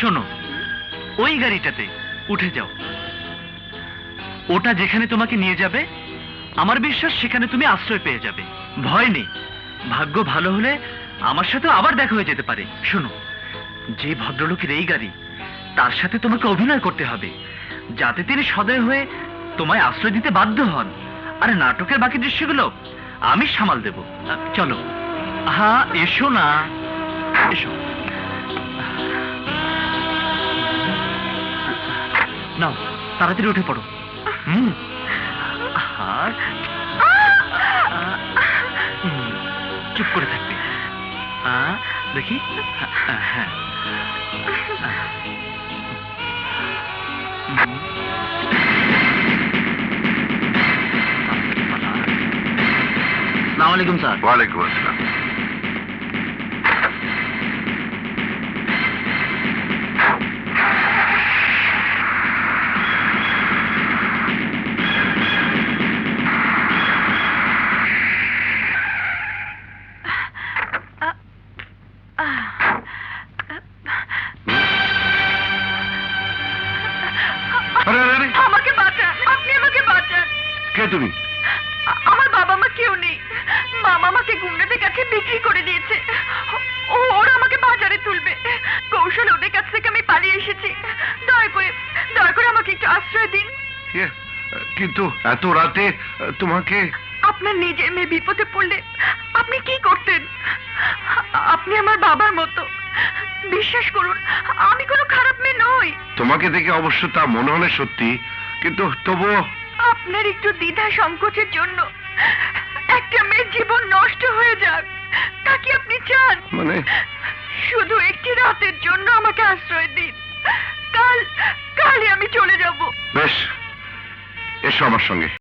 শোনো, ওই গাড়িটাতে উঠে যাও। ওটা যেখানে তোমাকে নিয়ে যাবে, আমার বিশ্বাস সেখানে তুমি আশ্রয় পেয়ে যাবে। ভয় নেই, ভাগ্য ভালো হলে আমার সাথে আবার দেখা হয়ে যেতে পারে। শোনো, যে ভদ্রলোকের এই গাড়ি, তার সাথে তোমাকে অভিনয় করতে হবে, যাতে তিনি সদয় হয়ে তোমায় আশ্রয় দিতে বাধ্য হন। আর নাটকের বাকি দৃশ্যগুলো আমি সামাল দেব। চলো। হ্যাঁ এসো না। এসো। নাও, তাড়াতাড়ি উঠে পড়ো। হুম। আর চুপ করে থাকবে। দেখি। হ্যাঁ। আসসালামু স্যার। ওয়ালাইকুম আসসালাম। কে তুমি? আমার বাবা মা কেউ নেই। মামা আমাকে গুন্ডাদের কাছে বিক্রি করে দিয়েছে। ও ওরা আমাকে বাজারে তুলবে। কৌশল ওদের কাছ থেকে আমি পালিয়ে এসেছি। দয়া করে দয়া করে আমাকে একটু আশ্রয় দিন। কিন্তু এত রাতে তোমাকে আপনার নিজের মেয়ে বিপদে পড়লে আপনি কি করতেন? আপনি আমার বাবার মতো। বিশ্বাস করুন আমি কোনো খারাপ মেয়ে নই। তোমাকে দেখে অবশ্য তা মনে হলে সত্যি কিন্তু তবুও আপনার একটু দ্বিধা সংকোচের জন্য একটা মেয়ের জীবন নষ্ট হয়ে যাক। তা কি আপনি চান? মানে? শুধু একটি রাতের জন্য আমাকে আশ্রয় দিন। কাল কালই আমি চলে যাব। বেশ এসো আমার সঙ্গে।